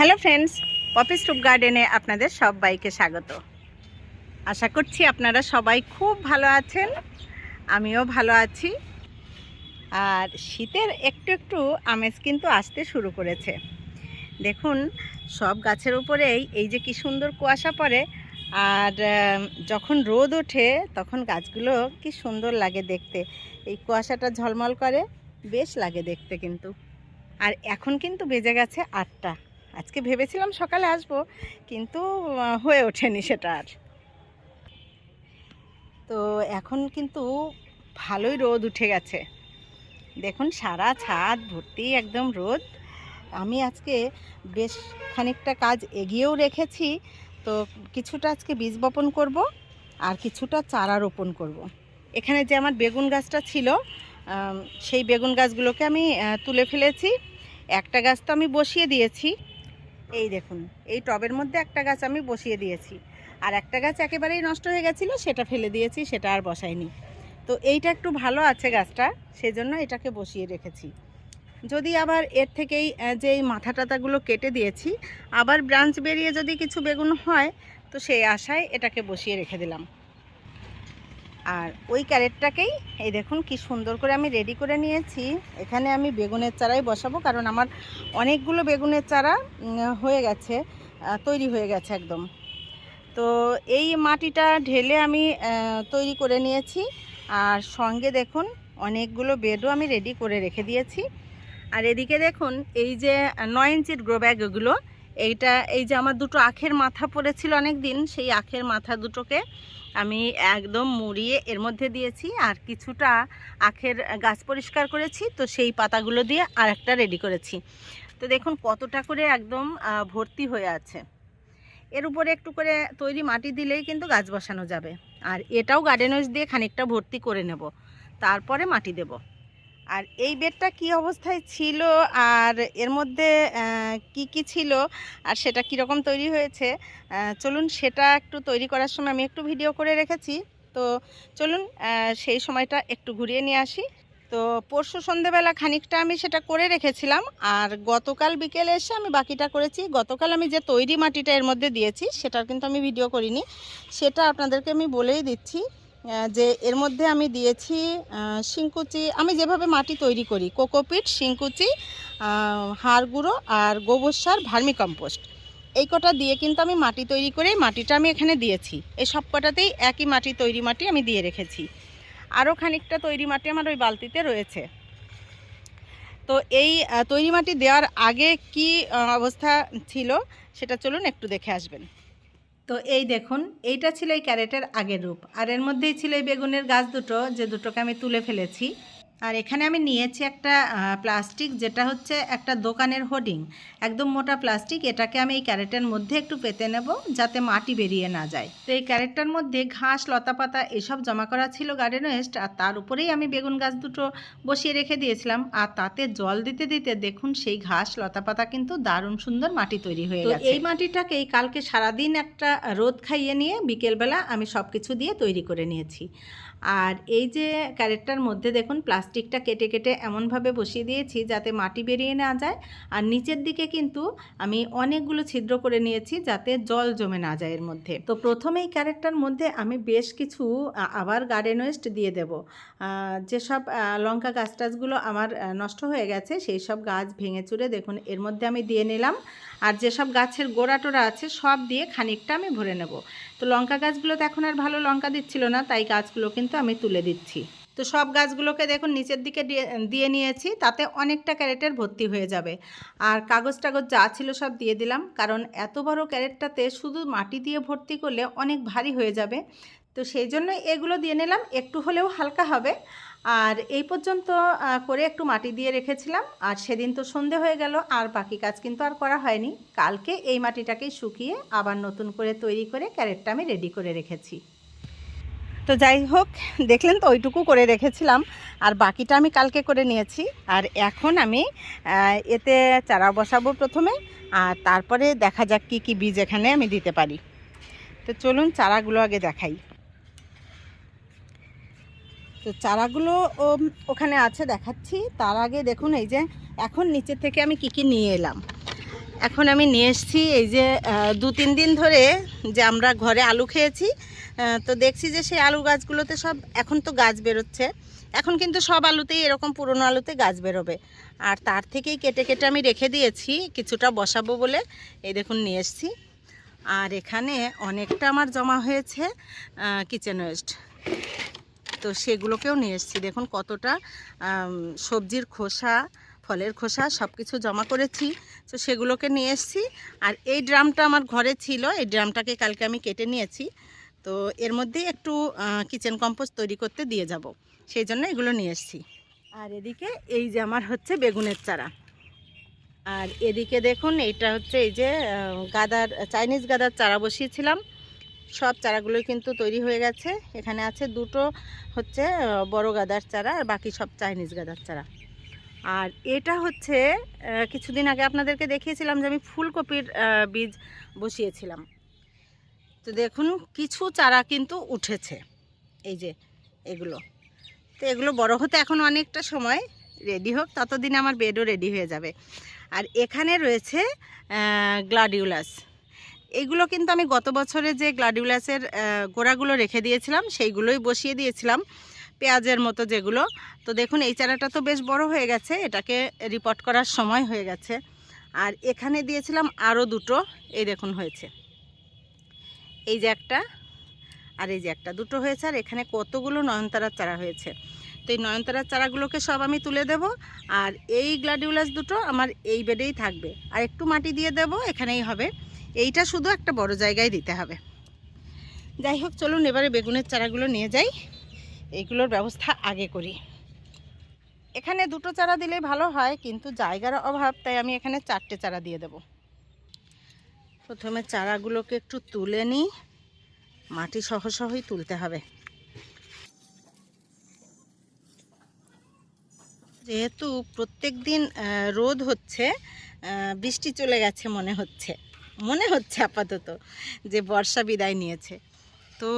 Hello friends Poppy's টুপ গার্ডেনে আপনাদের সবাইকে স্বাগত। আশা করছি আপনারা সবাই খুব ভালো আছেন, আমিও ভালো আছি। আর শীতের একটু একটু আমেজ কিন্তু আসতে শুরু করেছে। দেখুন, সব গাছের উপরেই এই যে কি সুন্দর কুয়াশা পড়ে, আর যখন রোদ ওঠে, তখন গাছগুলো কি সুন্দর লাগে দেখতে। এই কুয়াশাটা ঝলমল করে, বেশ লাগে দেখতে কিন্তু। আর এখন কিন্তু বেজে গেছে আটটা। আজকে ভেবেছিলাম সকালে আসব, কিন্তু হয়ে ওঠেনি সেটা আর। তো এখন কিন্তু ভালোই রোদ উঠে গেছে। দেখুন, সারা ছাদ ভর্তি একদম রোদ। আমি আজকে বেশ খানিকটা কাজ এগিয়েও রেখেছি। তো কিছুটা আজকে বীজ বপন করব, আর কিছুটা চারা রোপণ করব। এখানে যে আমার বেগুন গাছটা ছিল সেই বেগুন গাছগুলোকে আমি তুলে ফেলেছি। একটা গাছ তো আমি বসিয়ে দিয়েছি। এই দেখুন, এই টবের মধ্যে একটা গাছ আমি বসিয়ে দিয়েছি। আর একটা গাছ একেবারেই নষ্ট হয়ে গেছিল, সেটা ফেলে দিয়েছি, সেটা আর বসাইনি। তো এইটা একটু ভালো আছে গাছটা, সেজন্য এটাকে বসিয়ে রেখেছি। যদি আবার এর থেকেই যে এই মাথা টাতাগুলো কেটে দিয়েছি, আবার ব্রাঞ্চ বেরিয়ে যদি কিছু বেগুন হয়, তো সেই আশায় এটাকে বসিয়ে রেখে দিলাম। আর ওই ক্যারেটটাকেই, এই দেখুন কি সুন্দর করে আমি রেডি করে নিয়েছি। এখানে আমি বেগুনের চারাই বসাবো, কারণ আমার অনেকগুলো বেগুনের চারা হয়ে গেছে তৈরি হয়ে গেছে একদম। তো এই মাটিটা ঢেলে আমি তৈরি করে নিয়েছি। আর সঙ্গে দেখুন, অনেকগুলো বেডও আমি রেডি করে রেখে দিয়েছি। আর এদিকে দেখুন, এই যে নয় ইঞ্চির গ্রো ব্যাগগুলো এইটা, এই যে আমার দুটো আখের মাথা পড়েছিল অনেক দিন সেই আখের মাথা দুটোকে আমি একদম মুড়িয়ে এর মধ্যে দিয়েছি আর কিছুটা আখের গাছ পরিষ্কার করেছি, তো সেই পাতাগুলো দিয়ে আর একটা রেডি করেছি। তো দেখুন কতটা করে একদম ভর্তি হয়ে আছে। এর উপরে একটু করে তৈরি মাটি দিলেই কিন্তু গাছ বসানো যাবে। আর এটাও গার্ডেন ওয়েস্ট দিয়ে খানিকটা ভর্তি করে নেব। তারপরে মাটি দেব। আর এই বেডটা কি অবস্থায় ছিল? আর এর মধ্যে কি কি ছিল? আর সেটা কীরকম তৈরি হয়েছে? চলুন সেটা একটু তৈরি করার সময় আমি একটু ভিডিও করে রেখেছি। তো চলুন সেই সময়টা একটু ঘুরিয়ে নিয়ে আসি। তো পরশু সন্ধেবেলা খানিকটা আমি সেটা করে রেখেছিলাম। আর গতকাল বিকেলে এসে আমি বাকিটা করেছি। গতকাল আমি যে তৈরি মাটিটা এর মধ্যে দিয়েছি, সেটার কিন্তু আমি ভিডিও করিনি। সেটা আপনাদেরকে আমি বলেই দিচ্ছি। যে এর মধ্যে আমি দিয়েছি শিংকুচি। আমি যেভাবে মাটি তৈরি করি কোকোপিট আহ, হাড় গুঁড়ো আর গোবর সার ভার্মি কম্পোস্ট এই কটা দিয়ে কিন্তু আমি মাটি তৈরি করে মাটিটা আমি এখানে দিয়েছি। এই সব কটাতেই একই মাটি তৈরি মাটি আমি দিয়ে রেখেছি। আরও খানিকটা তৈরি মাটি আমার ওই বালতিতে রয়েছে। তো এই তৈরি মাটি দেওয়ার আগে কি অবস্থা ছিল সেটা চলুন একটু দেখে আসবেন। তো এই দেখুন, এইটা ছিল এই ক্যারেটের আগের রূপ। আর এর মধ্যেই ছিল এই বেগুনের গাছ দুটো, যে দুটোকে আমি তুলে ফেলেছি। আর এখানে আমি নিয়েছি একটা প্লাস্টিক যেটা হচ্ছে একটা দোকানের হোর্ডিং। একদম মোটা প্লাস্টিক এটাকে আমি এই ক্যারেটের মধ্যে একটু পেতে নেব যাতে মাটি বেরিয়ে না যায়। তো এই ক্যারেটটার মধ্যে ঘাস লতাপাতা এসব জমা করা ছিল গার্ডেন ওয়েস্ট আর তার উপরেই আমি বেগুন গাছ দুটো বসিয়ে রেখে দিয়েছিলাম। আর তাতে জল দিতে দিতে দেখুন সেই ঘাস লতাপাতা কিন্তু দারুণ সুন্দর মাটি তৈরি হয়ে গেছে। এই মাটিটাকেই কালকে সারাদিন একটা রোদ খাইয়ে নিয়ে বিকেলবেলা আমি সব কিছু দিয়ে তৈরি করে নিয়েছি। আর এই যে ক্যারেটটার মধ্যে দেখুন, প্লাস্টিকটা কেটে কেটে এমনভাবে বসিয়ে দিয়েছি যাতে মাটি বেরিয়ে না যায়। আর নিচের দিকে কিন্তু আমি অনেকগুলো ছিদ্র করে নিয়েছি যাতে জল জমে না যায় এর মধ্যে। তো প্রথমে এই ক্যারেটটার মধ্যে আমি বেশ কিছু আবার গার্ডেন ওয়েস্ট দিয়ে দেব। যেসব লঙ্কা গাছ টাছগুলো আমার নষ্ট হয়ে গেছে, সেই সব গাছ ভেঙে চুরে দেখুন, এর মধ্যে আমি দিয়ে নিলাম। আর যেসব গাছের গোড়া টোড়া আছে সব দিয়ে খানিকটা আমি ভরে নেব। তো লঙ্কা গাছগুলো তো এখন আর ভালো লঙ্কা দিচ্ছিল না, তাই গাছগুলো কিন্তু আমি তুলে দিচ্ছি। তো সব গাছগুলোকে দেখুন নিচের দিকে দিয়ে নিয়েছি, তাতে অনেকটা ক্যারেটের ভর্তি হয়ে যাবে। আর কাগজ টাগজ যা ছিল সব দিয়ে দিলাম, কারণ এত বড় ক্যারেটটাতে শুধু মাটি দিয়ে ভর্তি করলে অনেক ভারী হয়ে যাবে। তো সেই জন্য এগুলো দিয়ে নিলাম, একটু হলেও হালকা হবে। আর এই পর্যন্ত করে একটু মাটি দিয়ে রেখেছিলাম। আর সেদিন তো সন্ধে হয়ে গেল, আর বাকি কাজ কিন্তু আর করা হয়নি। কালকে এই মাটিটাকে শুকিয়ে আবার নতুন করে তৈরি করে ক্যারেটটা আমি রেডি করে রেখেছি। তো যাই হোক, দেখলেন তো ওইটুকু করে রেখেছিলাম। আর বাকিটা আমি কালকে করে নিয়েছি। আর এখন আমি এতে চারা বসাবো প্রথমে। আর তারপরে দেখা যাক কি কি বীজ এখানে আমি দিতে পারি। তো চলুন চারাগুলো আগে দেখাই। তো চারাগুলো ওখানে আছে, দেখাচ্ছি। তার আগে দেখুন, এই যে এখন নিচের থেকে আমি কি কি নিয়ে এলাম। এখন আমি নিয়ে এসেছি, এই যে দু তিন দিন ধরে যে আমরা ঘরে আলু খেয়েছি তো দেখছি যে সেই আলু গাছগুলোতে সব, এখন তো গাছ বেরোচ্ছে। এখন কিন্তু সব আলুতেই এরকম পুরনো আলুতে গাছ বেরোবে। আর তার থেকেই কেটে কেটে আমি রেখে দিয়েছি, কিছুটা বসাবো বলে। এই দেখুন, নিয়ে এসেছি। আর এখানে অনেকটা আমার জমা হয়েছে কিচেন ওয়েস্ট তো সেগুলোকেও নিয়ে এসেছি। দেখুন কতটা সবজির খোসা, ফলের খোসা সব কিছু জমা করেছি। তো সেগুলোকে নিয়ে এসেছি। আর এই ড্রামটা আমার ঘরে ছিল, এই ড্রামটাকে কালকে আমি কেটে নিয়েছি। তো এর মধ্যেই একটু কিচেন কম্পোস্ট তৈরি করতে দিয়ে যাব। সেই জন্য এগুলো নিয়ে এসেছি। আর এদিকে এই যে আমার হচ্ছে বেগুনের চারা। আর এদিকে দেখুন, এইটা হচ্ছে এই যে গাদার, চাইনিজ গাদার চারা বসিয়েছিলাম। সব চারাগুলোই কিন্তু তৈরি হয়ে গেছে। এখানে আছে দুটো হচ্ছে বড় গাদার চারা আর বাকি সব চাইনিজ গাদার চারা। আর এটা হচ্ছে কিছুদিন আগে আপনাদেরকে দেখিয়েছিলাম যে আমি ফুলকপির বীজ বসিয়েছিলাম। তো দেখুন, কিছু চারা কিন্তু উঠেছে, এই যে এগুলো। তো এগুলো বড় হতে এখন অনেকটা সময় রেডি হোক, ততদিনে আমার বেডও রেডি হয়ে যাবে। আর এখানে রয়েছে গ্লাডিউলাস। এইগুলো কিন্তু আমি গত বছরে যে গ্লাডিউলাসের গোড়াগুলো রেখে দিয়েছিলাম, সেইগুলোই বসিয়ে দিয়েছিলাম, পেঁয়াজের মতো যেগুলো। তো দেখুন, এই চারাটা তো বেশ বড় হয়ে গেছে, এটাকে রিপোর্ট করার সময় হয়ে গেছে। আর এখানে দিয়েছিলাম আরও দুটো, এই দেখুন হয়েছে। এই যে একটা আর এই যে একটা, দুটো হয়েছে। আর এখানে কতগুলো নয়নতারার চারা হয়েছে। তো এই নয়নতারার চারাগুলোকে সব আমি তুলে দেব, আর এই গ্লাডিউলাস দুটো আমার এই বেডেই থাকবে। আর একটু মাটি দিয়ে দেব, এখানেই হবে। এইটা শুধু একটা বড় জায়গায় দিতে হবে। যাই হোক চলুন এবারে বেগুনের চারাগুলো নিয়ে যাই। এইগুলোর ব্যবস্থা আগে করি। এখানে দুটো চারা দিলে ভালো হয়, কিন্তু জায়গার অভাব, তাই আমি এখানে চারটে চারা দিয়ে দেব। প্রথমে চারাগুলোকে একটু তুলে নিই। মাটি সহ সহই তুলতে হবে। যেহেতু প্রত্যেক দিন রোদ হচ্ছে বৃষ্টি চলে গেছে মনে হচ্ছে। মনে হচ্ছে আপাতত যে বর্ষা বিদায় নিয়েছে। তো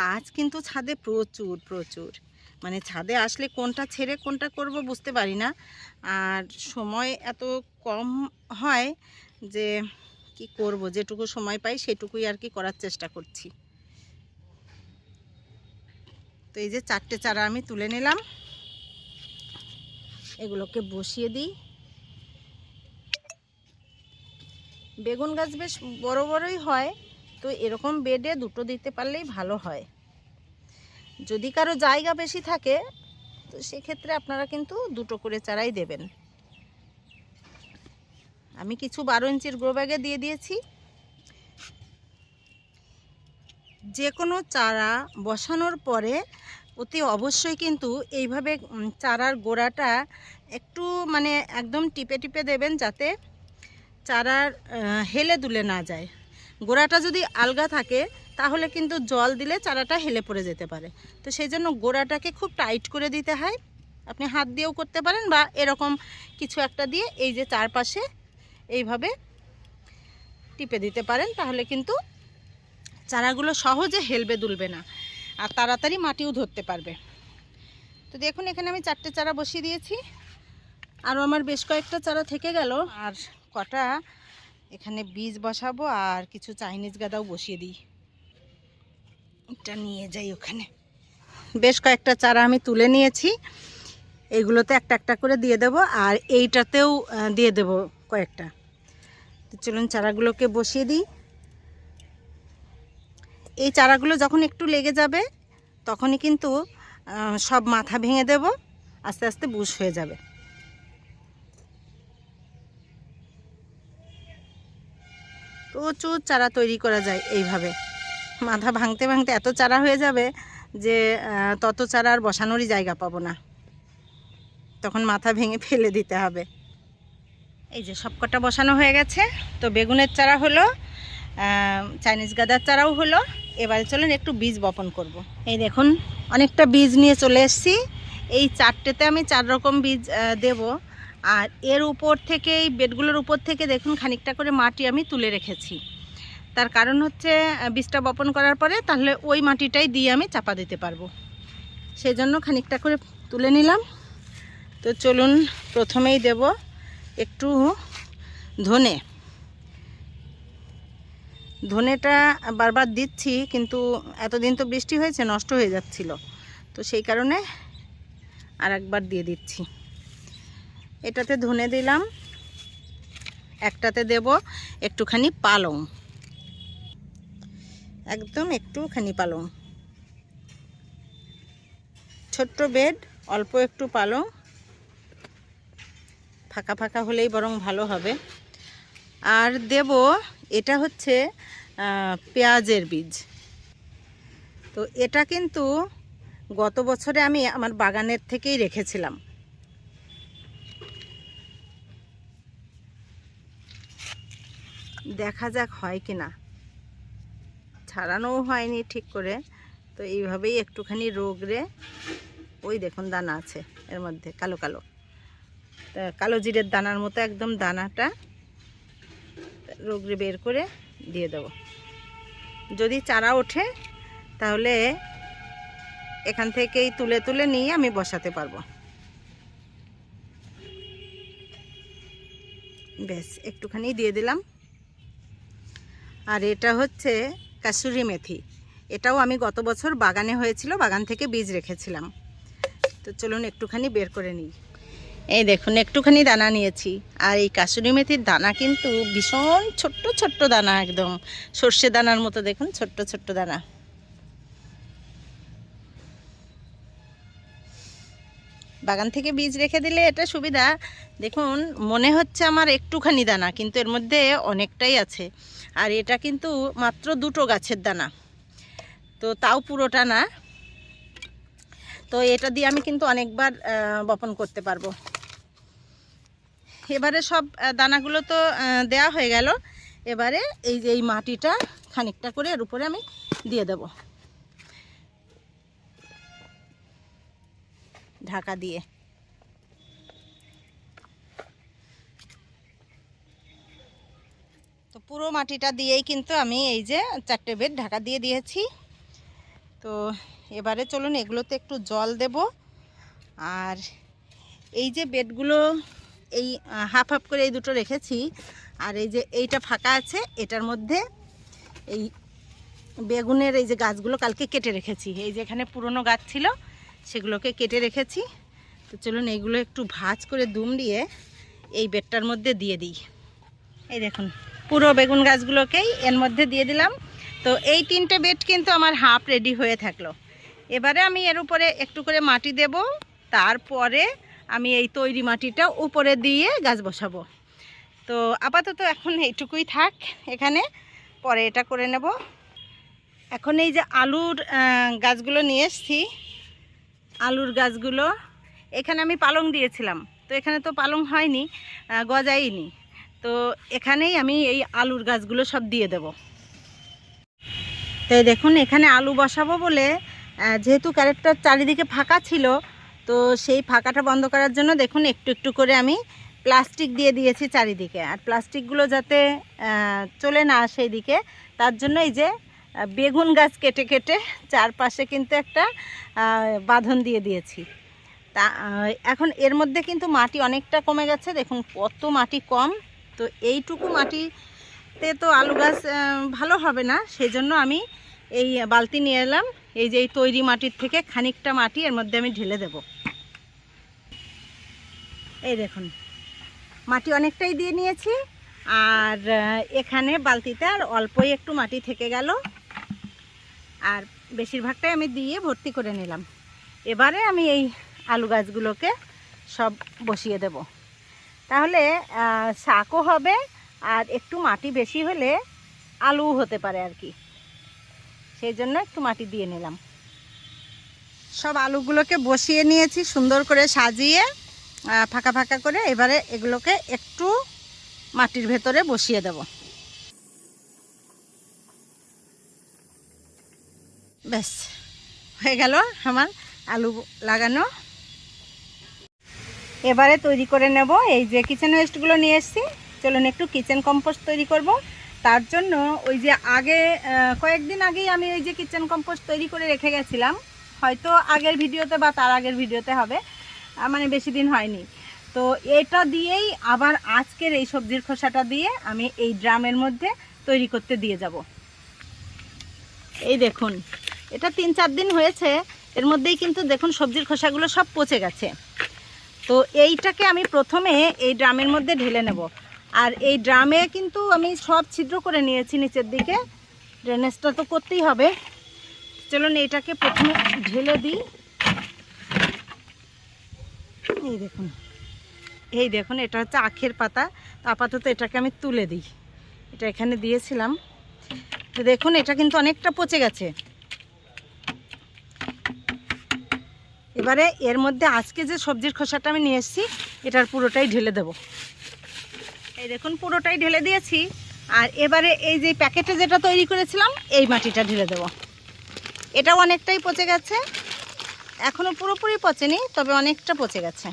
কাজ কিন্তু ছাদে প্রচুর প্রচুর। মানে ছাদে আসলে কোনটা ছেড়ে কোনটা করব বুঝতে পারি না। আর সময় এত কম হয় যে কি করব, যেটুকু সময় পাই সেটুকুই আর কি করার চেষ্টা করছি। তো এই যে চারটে চারা আমি তুলে নিলাম। এগুলোকে বসিয়ে দিই। বেগুন গাছ বেশ বড় বড়ই হয়, তো এরকম বেডে দুটো দিতে পারলেই ভালো হয়। যদি কারও জায়গা বেশি থাকে, তো সেক্ষেত্রে আপনারা কিন্তু দুটো করে চারাই দেবেন। আমি কিছু বারো ইঞ্চির গ্রো ব্যাগে দিয়ে দিয়েছি। যে কোনো চারা বসানোর পরে অতি অবশ্যই কিন্তু এইভাবে চারার গোড়াটা একটু মানে একদম টিপে টিপে দেবেন যাতে চারার হেলে দুলে না যায়। গোড়াটা যদি আলগা থাকে, তাহলে কিন্তু জল দিলে চারাটা হেলে পড়ে যেতে পারে। তো সেই জন্য গোড়াটাকে খুব টাইট করে দিতে হয়। আপনি হাত দিয়েও করতে পারেন বা এরকম কিছু একটা দিয়ে এই যে চারপাশে এইভাবে টিপে দিতে পারেন, তাহলে কিন্তু চারাগুলো সহজে হেলবে দুলবে না আর তাড়াতাড়ি মাটিও ধরতে পারবে। তো দেখুন, এখানে আমি চারটে চারা বসিয়ে দিয়েছি। আরও আমার বেশ কয়েকটা চারা থেকে গেল। আর কটা, এখানে বীজ বসাবো আর কিছু চাইনিজ গাদাও বসিয়ে দিই। এটা নিয়ে যাই ওখানে। বেশ কয়েকটা চারা আমি তুলে নিয়েছি। এইগুলোতে একটা একটা করে দিয়ে দেব আর এইটাতেও দিয়ে দেব কয়েকটা। চলুন চারাগুলোকে বসিয়ে দিই। এই চারাগুলো যখন একটু লেগে যাবে, তখনই কিন্তু সব মাথা ভেঙে দেব। আস্তে আস্তে বুশ হয়ে যাবে। প্রচুর চারা তৈরি করা যায় এইভাবে। মাথা ভাঙতে ভাঙতে এত চারা হয়ে যাবে যে তত চারা আর বসানোরই জায়গা পাবো না। তখন মাথা ভেঙে ফেলে দিতে হবে। এই যে সবকটা বসানো হয়ে গেছে। তো বেগুনের চারা হলো চাইনিজ গাদার চারাও হলো। এবারে চলুন একটু বীজ বপন করব। এই দেখুন, অনেকটা বীজ নিয়ে চলে এসেছি। এই চারটেতে আমি চার রকম বীজ দেব। আর এর উপর থেকে এই বেডগুলোর উপর থেকে দেখুন খানিকটা করে মাটি আমি তুলে রেখেছি। তার কারণ হচ্ছে বীজটা বপন করার পরে তাহলে ওই মাটিটাই দিয়ে আমি চাপা দিতে পারব। সেই জন্য খানিকটা করে তুলে নিলাম। তো চলুন, প্রথমেই দেব একটু ধনে। ধনেটা বারবার দিচ্ছি, কিন্তু এতদিন তো বৃষ্টি হয়েছে, নষ্ট হয়ে যাচ্ছিল। তো সেই কারণে আর একবার দিয়ে দিচ্ছি। এটাতে ধনে দিলাম। একটাতে দেব একটুখানি পালং। একদম একটুখানি পালং। ছোট্ট বেড, অল্প একটু পালং। ফাঁকা ফাঁকা হলেই বরং ভালো হবে। আর দেব, এটা হচ্ছে পেঁয়াজের বীজ। তো এটা কিন্তু গত বছরে আমি আমার বাগানের থেকেই রেখেছিলাম। দেখা যাক হয় কি না। ছাড়ানোও হয়নি ঠিক করে। তো এইভাবেই একটুখানি রোগরে ওই দেখুন দানা আছে এর মধ্যে, কালো কালো। কালো জিরের দানার মতো একদম দানাটা রোগরে বের করে দিয়ে দেব। যদি চারা ওঠে তাহলে এখান থেকেই তুলে তুলে নিয়ে আমি বসাতে পারব। ব্যাস, একটুখানি দিয়ে দিলাম। আর এটা হচ্ছে কাসুরি মেথি। এটাও আমি গত বছর বাগানে হয়েছিল, বাগান থেকে বীজ রেখেছিলাম। তো চলুন একটুখানি বের করে নিই। এই দেখুন, একটুখানি দানা নিয়েছি। আর এই কাসুরি মেথির দানা কিন্তু ভীষণ ছোট্ট ছোট্ট দানা একদম। সর্ষে দানার মতো দেখুন, ছোট্ট ছোট্ট দানা। বাগান থেকে বীজ রেখে দিলে এটা সুবিধা। দেখুন, মনে হচ্ছে আমার একটুখানি দানা, কিন্তু এর মধ্যে অনেকটাই আছে। আর এটা কিন্তু মাত্র দুটো গাছের দানা। তো তাও পুরোটা না। তো এটা দিয়ে আমি কিন্তু অনেকবার বপন করতে পারব। এবারে সব দানাগুলো তো দেয়া হয়ে গেল। এবারে এই যে এই মাটিটা খানিকটা করে এর উপরে আমি দিয়ে দেব। ঢাকা দিয়ে। পুরো মাটিটা দিয়েই কিন্তু আমি এই যে চারটে বেড ঢাকা দিয়ে দিয়েছি। তো এবারে চলুন এগুলোতে একটু জল দেব। আর এই যে বেডগুলো এই হাফ হাফ করে এই দুটো রেখেছি। আর এই যে এইটা ফাঁকা আছে, এটার মধ্যে এই বেগুনের এই যে গাছগুলো কালকে কেটে রেখেছি। এই যে এখানে পুরনো গাছ ছিল, সেগুলোকে কেটে রেখেছি। তো চলুন এইগুলো একটু ভাজ করে দুম দিয়ে এই বেডটার মধ্যে দিয়ে দিই। এই দেখুন। পুরো বেগুন গাছগুলোকেই এর মধ্যে দিয়ে দিলাম। তো এই তিনটে বেড কিন্তু আমার হাফ রেডি হয়ে থাকল। এবারে আমি এর উপরে একটু করে মাটি দেব, তারপরে আমি এই তৈরি মাটিটা উপরে দিয়ে গাছ বসাবো। তো আপাতত এখন এইটুকুই থাক, এখানে পরে এটা করে নেব। এখন এই যে আলুর গাছগুলো নিয়ে এসছি, আলুর গাছগুলো। এখানে আমি পালং দিয়েছিলাম, তো এখানে তো পালং হয়নি গজাইনি। তো এখানেই আমি এই আলুর গাছগুলো সব দিয়ে দেব। তো এই দেখুন, এখানে আলু বসাবো বলে যেহেতু ক্যারেক্টার চারিদিকে ফাঁকা ছিল, তো সেই ফাঁকাটা বন্ধ করার জন্য দেখুন, একটু একটু করে আমি প্লাস্টিক দিয়ে দিয়েছি চারিদিকে। আর প্লাস্টিকগুলো যাতে চলে না আসে দিকে তার জন্য এই যে বেগুন গাছ কেটে কেটে চারপাশে কিন্তু একটা বাঁধন দিয়ে দিয়েছি। তা এখন এর মধ্যে কিন্তু মাটি অনেকটা কমে গেছে। দেখুন, কত মাটি কম। তো এইটুকু মাটিতে তো আলু গাছ ভালো হবে না। সেই জন্য আমি এই বালতি নিয়ে এলাম। এই যে এই তৈরি মাটির থেকে খানিকটা মাটি এর মধ্যে আমি ঢেলে দেব। এই দেখুন, মাটি অনেকটাই দিয়ে নিয়েছি। আর এখানে বালতিতে আর অল্পই একটু মাটি থেকে গেল। আর বেশিরভাগটাই আমি দিয়ে ভর্তি করে নিলাম। এবারে আমি এই আলু গাছগুলোকে সব বসিয়ে দেব। তাহলে শাকও হবে আর একটু মাটি বেশি হলে আলু হতে পারে আর কি। সেই জন্য একটু মাটি দিয়ে নিলাম। সব আলুগুলোকে বসিয়ে নিয়েছি, সুন্দর করে সাজিয়ে ফাঁকা ফাঁকা করে এবারে এগুলোকে একটু মাটির ভেতরে বসিয়ে দেব। ব্যাস, হয়ে গেল আমার আলু লাগানো। এবারে তৈরি করে নেব। এই যে কিচেন ওয়েস্টগুলো নিয়ে এসেছি, চলুন একটু কিচেন কম্পোস্ট তৈরি করব। তার জন্য ওই যে আগে কয়েকদিন আগেই আমি ওই যে কিচেন কম্পোস্ট তৈরি করে রেখে গেছিলাম। হয়তো আগের ভিডিওতে বা তার আগের ভিডিওতে হবে মানে বেশি দিন হয়নি। তো এটা দিয়েই আবার আজকের এই সবজির খোসাটা দিয়ে আমি এই ড্রামের মধ্যে তৈরি করতে দিয়ে যাব। এই দেখুন, এটা তিন চার দিন হয়েছে, এর মধ্যেই কিন্তু দেখুন সবজির খোসাগুলো সব পচে গেছে। তো এইটাকে আমি প্রথমে এই ড্রামের মধ্যে ঢেলে নেব। আর এই ড্রামে কিন্তু আমি সব ছিদ্র করে নিয়েছি নিচের দিকে। ড্রেনেজটা তো করতেই হবে। চলুন এইটাকে প্রথমে ঢেলে দিই। এই দেখুন। এই দেখুন, এটা হচ্ছে আখের পাতা। আপাতত এটাকে আমি তুলে দিই। এটা এখানে দিয়েছিলাম। তো দেখুন, এটা কিন্তু অনেকটা পচে গেছে। এবারে এর মধ্যে আজকে যে সবজির খোসাটা আমি নিয়ে এসেছি, এটার পুরোটাই ঢেলে দেব। এই দেখুন, পুরোটাই ঢেলে দিয়েছি। আর এবারে এই যে প্যাকেটে যেটা তৈরি করেছিলাম, এই মাটিটা ঢেলে দেব। এটাও অনেকটাই পচে গেছে। এখনও পুরোপুরি পচেনি, তবে অনেকটা পচে গেছে।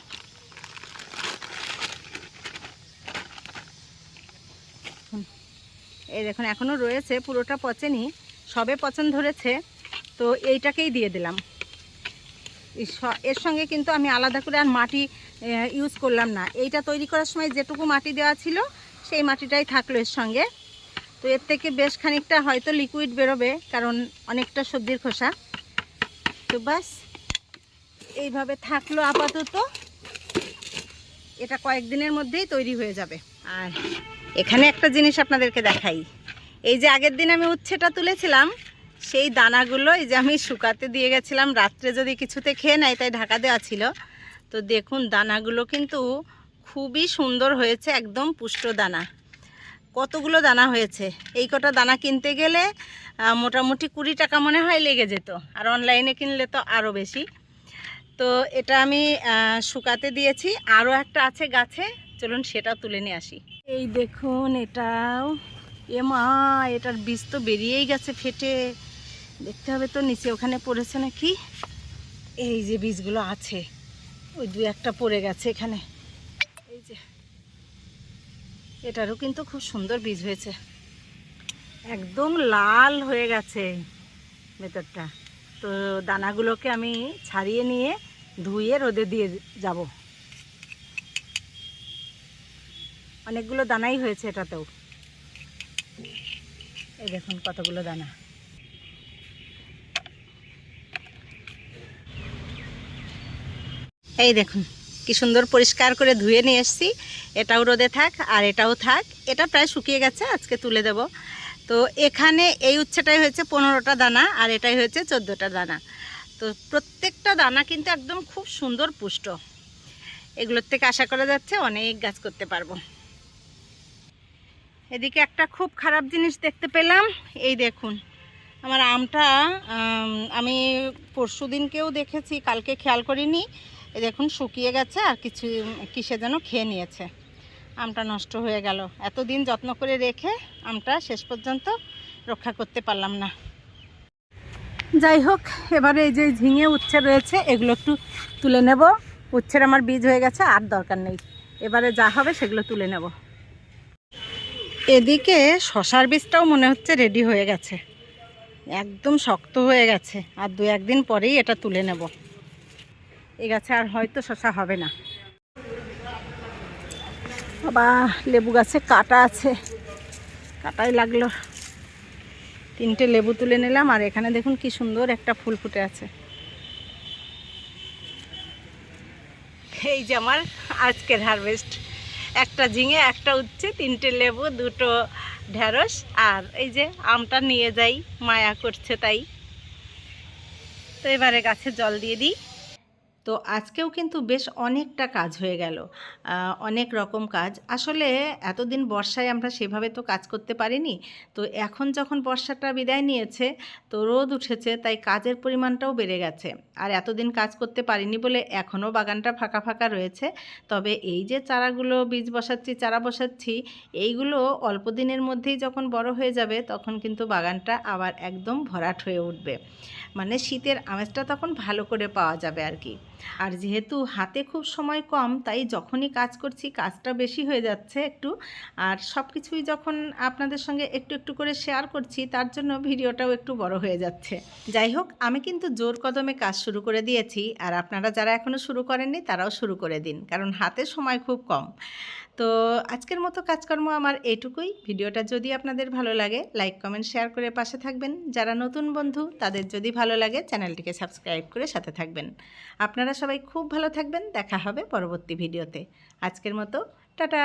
এই দেখুন এখনও রয়েছে, পুরোটা পচেনি, সবে পচন ধরেছে। তো এইটাকেই দিয়ে দিলাম। এর সঙ্গে কিন্তু আমি আলাদা করে আর মাটি ইউজ করলাম না। এইটা তৈরি করার সময় যেটুকু মাটি দেওয়া ছিল, সেই মাটিটাই থাকল এর সঙ্গে। তো এর থেকে বেশ খানিকটা হয়তো লিকুইড বেরোবে, কারণ অনেকটা সবজির খোসা। তো বাস এইভাবে থাকল আপাতত। এটা কয়েকদিনের মধ্যেই তৈরি হয়ে যাবে। আর এখানে একটা জিনিস আপনাদেরকে দেখাই। এই যে আগের দিন আমি উচ্ছেটা তুলেছিলাম সেই দানাগুলো, এই যে আমি শুকাতে দিয়ে গেছিলাম, রাত্রে যদি কিছুতে খেয়ে নেয়, তাই ঢাকা দেওয়া ছিল। তো দেখুন, দানাগুলো কিন্তু খুবই সুন্দর হয়েছে, একদম পুষ্ট দানা। কতগুলো দানা হয়েছে? এই কটা দানা কিনতে গেলে মোটামুটি কুড়ি টাকা মনে হয় লেগে যেত, আর অনলাইনে কিনলে তো আরও বেশি। তো এটা আমি শুকাতে দিয়েছি। আরও একটা আছে গাছে, চলুন সেটা তুলে নিয়ে আসি। এই দেখুন, এটাও। এ মা, এটার বীজ তো বেরিয়েই গেছে ফেটে। দেখতে হবে তো, নিচে ওখানে পড়েছে নাকি? এই যে বীজগুলো আছে, ওই দু একটা পড়ে গেছে এখানে। এই যে, এটারও কিন্তু খুব সুন্দর বীজ হয়েছে। একদম লাল হয়ে গেছে ভেতরটা। তো দানাগুলোকে আমি ছাড়িয়ে নিয়ে ধুয়ে রোদে দিয়ে যাব। অনেকগুলো দানাই হয়েছে এটাতেও। এই দেখুন কতগুলো দানা। এই দেখুন, কি সুন্দর পরিষ্কার করে ধুয়ে নিয়ে এসেছি। এটাও রোদে থাক আর এটাও থাক। এটা প্রায় শুকিয়ে গেছে, আজকে তুলে দেব। তো এখানে এই উচ্ছেটাই হয়েছে পনেরোটা দানা আর এটাই হয়েছে চোদ্দোটা দানা। তো প্রত্যেকটা দানা কিন্তু একদম খুব সুন্দর পুষ্ট। এগুলোর থেকে আশা করা যাচ্ছে অনেক গাছ করতে পারব। এদিকে একটা খুব খারাপ জিনিস দেখতে পেলাম। এই দেখুন, আমার আমটা, আমি পরশু দিনকেও দেখেছি, কালকে খেয়াল করিনি। এই দেখুন, শুকিয়ে গেছে আর কিছু কিসে যেন খেয়ে নিয়েছে। আমটা নষ্ট হয়ে গেল। এতদিন যত্ন করে রেখে আমটা শেষ পর্যন্ত রক্ষা করতে পারলাম না। যাই হোক, এবারে এই যে ঝিঙে উচ্ছে রয়েছে, এগুলো একটু তুলে নেব। উচ্ছের আমার বীজ হয়ে গেছে, আর দরকার নেই। এবারে যা হবে সেগুলো তুলে নেব। এদিকে শশার বীজটাও মনে হচ্ছে রেডি হয়ে গেছে। একদম শক্ত হয়ে গেছে। আর দু একদিন পরেই এটা তুলে নেব। এ গাছে আর হয়তো শশা হবে না। বাবা, লেবু গাছে কাটা আছে। কাটাই লাগল। তিনটে লেবু তুলে নিলাম, আর এখানে দেখুন কি সুন্দর একটা ফুল ফুটে আছে। এই যে আমার আজকের হারভেস্ট একটা ঝিঙে, একটা উচ্ছে, তিনটে লেবু, দুটো ঢেঁড়স, আর এই যে আমটা নিয়ে যাই, মায়া করছে তাই। তো এবারে গাছে জল দিয়ে দিই। তো আজকেও কিন্তু বেশ অনেকটা কাজ হয়ে গেল। অনেক রকম কাজ। আসলে এতদিন বর্ষায় আমরা সেভাবে তো কাজ করতে পারিনি। তো এখন যখন বর্ষাটা বিদায় নিয়েছে, তো রোদ উঠেছে, তাই কাজের পরিমাণটাও বেড়ে গেছে। আর এতদিন কাজ করতে পারিনি বলে এখনও বাগানটা ফাঁকা ফাঁকা রয়েছে। তবে এই যে চারাগুলো, বীজ বসাচ্ছি, চারা বসাচ্ছি, এইগুলো অল্প দিনের মধ্যেই যখন বড় হয়ে যাবে, তখন কিন্তু বাগানটা আবার একদম ভরাট হয়ে উঠবে। মানে শীতের আমেজটা তখন ভালো করে পাওয়া যাবে আর কি। আর যেহেতু হাতে খুব সময় কম, তাই যখনই কাজ করছি কাজটা বেশি হয়ে যাচ্ছে একটু। আর সব কিছুই যখন আপনাদের সঙ্গে একটু একটু করে শেয়ার করছি, তার জন্য ভিডিওটাও একটু বড় হয়ে যাচ্ছে। যাই হোক, আমি কিন্তু জোর কদমে কাজ শুরু করে দিয়েছি। আর আপনারা যারা এখনও শুরু করেননি, তারাও শুরু করে দিন। কারণ হাতে সময় খুব কম। তো আজকের মতো কাজকর্ম আমার এটুকুই। ভিডিওটা যদি আপনাদের ভালো লাগে, লাইক, কমেন্ট, শেয়ার করে পাশে থাকবেন। যারা নতুন বন্ধু, তাদের যদি ভালো লাগে, চ্যানেলটিকে সাবস্ক্রাইব করে সাথে থাকবেন। আপনারা সবাই খুব ভালো থাকবেন। দেখা হবে পরবর্তী ভিডিওতে। আজকের মতো, টাটা!